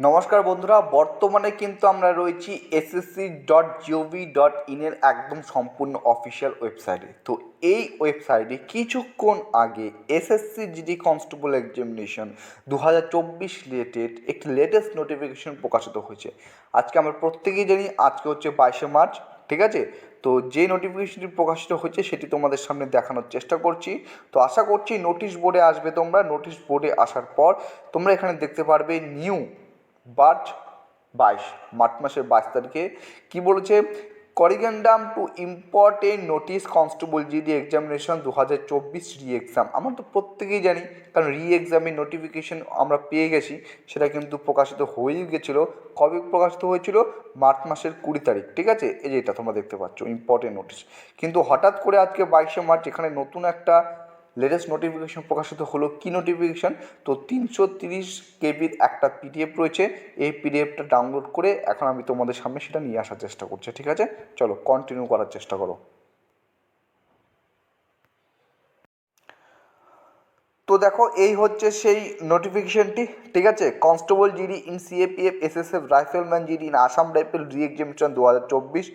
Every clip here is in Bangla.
নমস্কার বন্ধুরা, বর্তমানে কিন্তু আমরা রয়েছি এসএসসি ডট জিওভি ডট ইনের একদম সম্পূর্ণ অফিসিয়াল ওয়েবসাইটে তো এই ওয়েবসাইটে কিছুক্ষণ আগে এসএসসি জিডি কনস্টেবল এক্সামিনেশন দু হাজার চব্বিশ রিলেটেড একটি লেটেস্ট নোটিফিকেশন প্রকাশিত হয়েছে। আজকে আমরা প্রত্যেকেই জানি, আজকে হচ্ছে বাইশে মার্চ, ঠিক আছে? তো যে নোটিফিকেশনটি প্রকাশিত হয়েছে, সেটি তোমাদের সামনে দেখানোর চেষ্টা করছি। তো আশা করছি নোটিশ বোর্ডে আসবে তোমরা। নোটিশ বোর্ডে আসার পর তোমরা এখানে দেখতে পারবে নিউ বার্চ বাইশ, মার্চ মাসের বাইশ তারিখে কী বলেছে? Corrigendum to important notice constable GD examination দু হাজার চব্বিশ রি এক্সাম আমরা তো প্রত্যেকেই জানি, কারণ রি এক্সামের নোটিফিকেশন আমরা পেয়ে গেছি, সেটা কিন্তু প্রকাশিত হয়েই গেছিল। কবে প্রকাশিত হয়েছিল? মার্চ মাসের কুড়ি তারিখ, ঠিক আছে? এই যে এটা তোমরা দেখতে পাচ্ছ ইম্পর্টেন্ট নোটিশ। কিন্তু হঠাৎ করে আজকে বাইশে মার্চ, এখানে নতুন একটা লেটেস্ট নোটিফিকেশন প্রকাশিত হলো কি নোটিফিকেশন তো তিনশো তিরিশ কেবির একটা পিডিএফ রয়েছে। এই পিডিএফটা ডাউনলোড করে এখন আমি তোমাদের সামনে সেটা নিয়ে আসার চেষ্টা করছি, ঠিক আছে? চলো কন্টিনিউ করার চেষ্টা করো। তো দেখো, এই হচ্ছে সেই নোটিফিকেশনটি ঠিক আছে? Constable GD in CAPF SSF rifleman GD in Assam rifle re examination দু হাজার চব্বিশ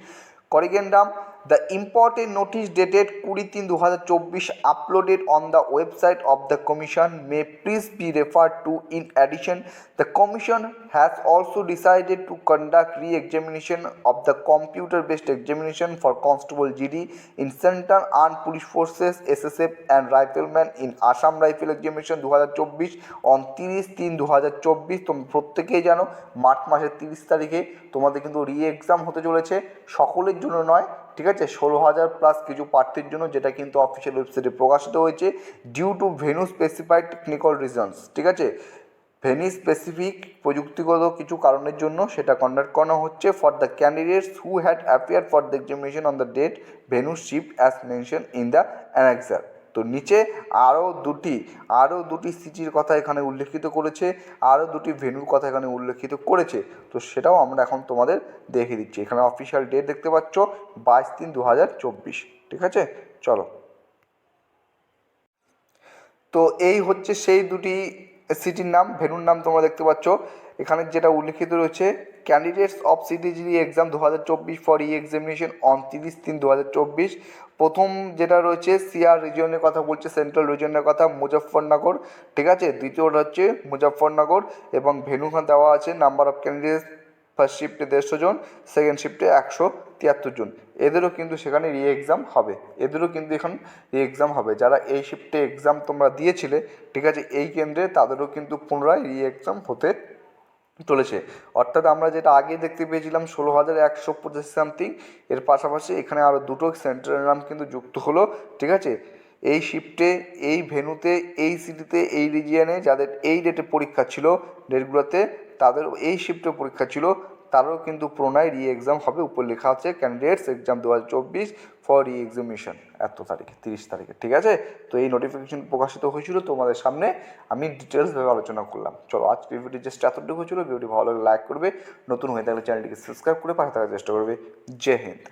corrigendum the important notice dated কুড়ি তিন দু হাজার চব্বিশ uploaded on the website of the commission may please be refer to in addition the commission has also decided to conduct re examination of the computer based examination for constable GD in central arm police forces SSF and rifleman in Assam rifle examination দু হাজার চব্বিশ অন তিরিশ তিন দু হাজার চব্বিশ। তোমরা প্রত্যেকেই জানো, মার্চ মাসের তিরিশ তারিখে তোমাদের কিন্তু রি এক্সাম হতে চলেছে। সকলের জন্য নয় ঠিক আছে? ষোলো হাজার প্লাস কিছু প্রার্থীর জন্য যেটা কিন্তু অফিসিয়াল ওয়েবসাইটে প্রকাশিত হয়েছে due to venue specified technical reasons ঠিক আছে? ভেনি স্পেসিফিক প্রযুক্তিগত কিছু কারণের জন্য সেটা কন্ডাক্ট করানো হচ্ছে for the candidates who had appear for the examination on the date venue shift as mention in the annexure তো নিচে আরও দুটি আরও দুটি সিটির কথা এখানে উল্লেখিত করেছে, আরও দুটি ভেন্যুর কথা এখানে উল্লেখিত করেছে। তো সেটাও আমরা এখন তোমাদের দেখে দিচ্ছি। এখানে অফিসিয়াল ডেট দেখতে পাচ্ছ, বাইশ তিন দু ঠিক আছে? চলো। তো এই হচ্ছে সেই দুটি সিটির নাম, ভেনুর নাম তোমরা দেখতে পাচ্ছ। এখানে যেটা উল্লেখিত রয়েছে ক্যান্ডিডেটস অফ সিটিজিডি এক্সাম দু হাজার চব্বিশ ফর ই এক্সামিনেশন অন তিরিশ তিন দু হাজার চব্বিশ। প্রথম যেটা রয়েছে সিআর রিজিয়নের কথা বলছে সেন্ট্রাল রিজিয়নের কথা, মুজফ্ফরনগর। ঠিক আছে? দ্বিতীয়টা হচ্ছে মুজফ্ফরনগর এবং ভেনুখান দেওয়া আছে নাম্বার অফ ক্যান্ডিডেটস ফার্স্ট শিফটে দেড়শো জন সেকেন্ড শিফটে একশো তিয়াত্তর জন। এদেরও কিন্তু সেখানে রি এক্সাম হবে। এদেরও কিন্তু এখন রি এক্সাম হবে। যারা এই শিফটে এক্সাম তোমরা দিয়েছিলে, ঠিক আছে, এই কেন্দ্রে তাদেরও কিন্তু পুনরায় রি এক্সাম হতে চলেছে। অর্থাৎ আমরা যেটা আগে দেখতে পেয়েছিলাম, ষোলো হাজার একশো পঁচিশ সামথিং, এর পাশাপাশি এখানে আরও দুটো সেন্টারের নাম কিন্তু যুক্ত হলো, ঠিক আছে? এই শিফটে এই ভেনুতে এই সিটিতে এই রিজিয়নে যাদের এই ডেটে পরীক্ষা ছিল ডেটগুলোতে তাদের এই শিফটে পরীক্ষা ছিল, তারও কিন্তু প্রণয় রি এক্সাম হবে। উপর লেখা আছে ক্যান্ডিডেটস এক্সাম দু হাজার চব্বিশ ফর রি এক্সামিনেশন এত তারিখে, তিরিশ তারিখে, ঠিক আছে? তো এই নোটিফিকেশন প্রকাশিত হয়েছিল তোমাদের সামনে। আমি ডিটেলসভাবে আলোচনা করলাম। চলো আজ ভিডিও জাস্ট এতটুকু হয়েছিল। ভিডিওটি ভালো লাগে লাইক করবে। নতুন হয়ে থাকলে চ্যানেলটিকে সাবস্ক্রাইব করে পাশে থাকার চেষ্টা করবে। জয় হিন্দ।